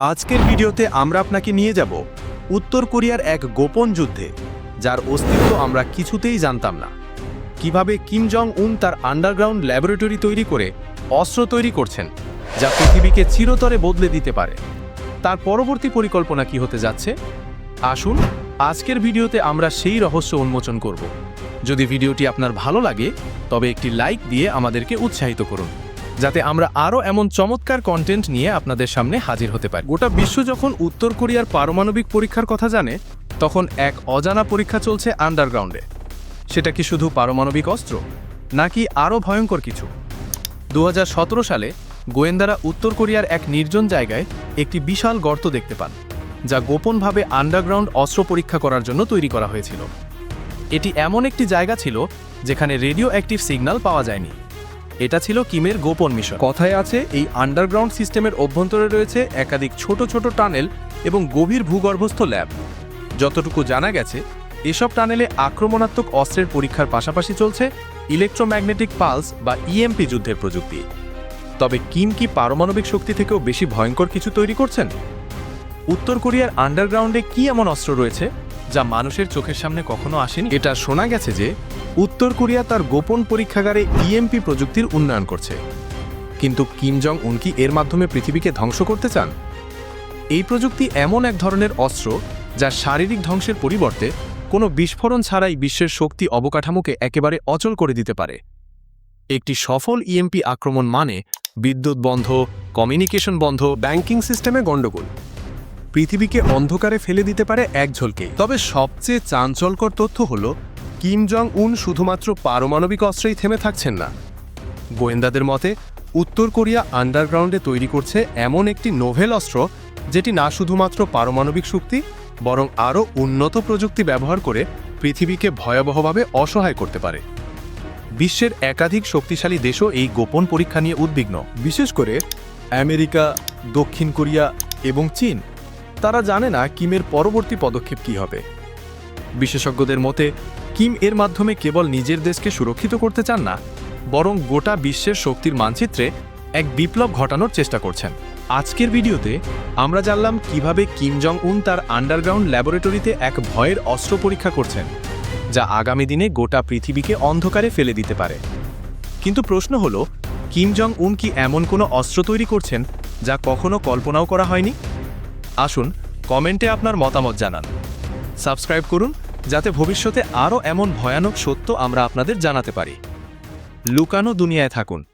আজকের ভিডিওতে আমরা আপনাকে নিয়ে যাব উত্তর কোরিয়ার এক গোপন যুদ্ধে, যার অস্তিত্ব আমরা কিছুতেই জানতাম না। কীভাবে কিম জং উন তার আন্ডারগ্রাউন্ড ল্যাবরেটরি তৈরি করে অস্ত্র তৈরি করছেন, যা পৃথিবীকে চিরতরে বদলে দিতে পারে? তার পরবর্তী পরিকল্পনা কি হতে যাচ্ছে? আসুন, আজকের ভিডিওতে আমরা সেই রহস্য উন্মোচন করব। যদি ভিডিওটি আপনার ভালো লাগে, তবে একটি লাইক দিয়ে আমাদেরকে উৎসাহিত করুন। যাতে আমরা আরও এমন চমৎকার কন্টেন্ট নিয়ে আপনাদের সামনে হাজির হতে পারি। গোটা বিশ্ব যখন উত্তর কোরিয়ার পারমাণবিক পরীক্ষার কথা জানে, তখন এক অজানা পরীক্ষা চলছে আন্ডারগ্রাউন্ডে সেটা কি শুধু পারমাণবিক অস্ত্র, নাকি আরও ভয়ঙ্কর কিছু? দু হাজার সতেরো সালে গোয়েন্দারা উত্তর কোরিয়ার এক নির্জন জায়গায় একটি বিশাল গর্ত দেখতে পান, যা গোপনভাবে আন্ডারগ্রাউন্ড অস্ত্র পরীক্ষা করার জন্য তৈরি করা হয়েছিল। এটি এমন একটি জায়গা ছিল, যেখানে রেডিও অ্যাক্টিভ সিগন্যাল পাওয়া যায়নি। এটা ছিল কিমের গোপন মিশন। কথায় আছে, এই আন্ডারগ্রাউন্ড সিস্টেমের অভ্যন্তরে রয়েছে একাধিক ছোট ছোট টানেল এবং গভীর ভূগর্ভস্থ ল্যাব যতটুকু জানা গেছে, এসব টানেলে আক্রমণাত্মক অস্ত্রের পরীক্ষার পাশাপাশি চলছে ইলেকট্রোম্যাগনেটিক পালস বা ইএমপি যুদ্ধের প্রযুক্তি। তবে কিম কি পারমাণবিক শক্তি থেকেও বেশি ভয়ঙ্কর কিছু তৈরি করছেন? উত্তর কোরিয়ার আন্ডারগ্রাউন্ডে কি এমন অস্ত্র রয়েছে? যা মানুষের চোখের সামনে কখনো আসেনি। এটা শোনা গেছে যে, উত্তর কোরিয়া তার গোপন পরীক্ষাগারে ইএমপি প্রযুক্তির উন্নয়ন করছে। কিন্তু কিম জং উন কি এর মাধ্যমে পৃথিবীকে ধ্বংস করতে চান? এই প্রযুক্তি এমন এক ধরনের অস্ত্র যা শারীরিক ধ্বংসের পরিবর্তে কোনো বিস্ফোরণ ছাড়াই বিশ্বের শক্তি অবকাঠামোকে একেবারে অচল করে দিতে পারে। একটি সফল ইএমপি আক্রমণ মানে বিদ্যুৎ বন্ধ, কমিউনিকেশন বন্ধ, ব্যাংকিং সিস্টেমে গণ্ডগোল। পৃথিবীকে অন্ধকারে ফেলে দিতে পারে এক ঝলকে। তবে সবচেয়ে চাঞ্চলকর তথ্য হল, কিম জং উন শুধুমাত্র পারমাণবিক অস্ত্রেই থেমে থাকছেন না। গোয়েন্দাদের মতে, উত্তর কোরিয়া আন্ডারগ্রাউন্ডে তৈরি করছে এমন একটি নোভেল অস্ত্র যেটি না শুধুমাত্র পারমাণবিক শক্তি, বরং আরও উন্নত প্রযুক্তি ব্যবহার করে পৃথিবীকে ভয়াবহভাবে অসহায় করতে পারে। বিশ্বের একাধিক শক্তিশালী দেশও এই গোপন পরীক্ষা নিয়ে উদ্বিগ্ন। বিশেষ করে আমেরিকা, দক্ষিণ কোরিয়া এবং চীন তারা জানে না কিমের পরবর্তী পদক্ষেপ কী হবে। বিশেষজ্ঞদের মতে, কিম এর মাধ্যমে কেবল নিজের দেশকে সুরক্ষিত করতে চান না, বরং গোটা বিশ্বের শক্তির মানচিত্রে এক বিপ্লব ঘটানোর চেষ্টা করছেন। আজকের ভিডিওতে আমরা জানলাম কীভাবে কিম জং উন তার আন্ডারগ্রাউন্ড ল্যাবরেটরিতে এক ভয়ের অস্ত্র পরীক্ষা করছেন, যা আগামী দিনে গোটা পৃথিবীকে অন্ধকারে ফেলে দিতে পারে। কিন্তু প্রশ্ন হল, কিম জং উন কি এমন কোনো অস্ত্র তৈরি করছেন, যা কখনো কল্পনাও করা হয়নি? আসুন, কমেন্টে আপনার মতামত জানান। সাবস্ক্রাইব করুন, যাতে ভবিষ্যতে আরও এমন ভয়ানক সত্য আমরা আপনাদের জানাতে পারি। লুকানো দুনিয়ায় থাকুন।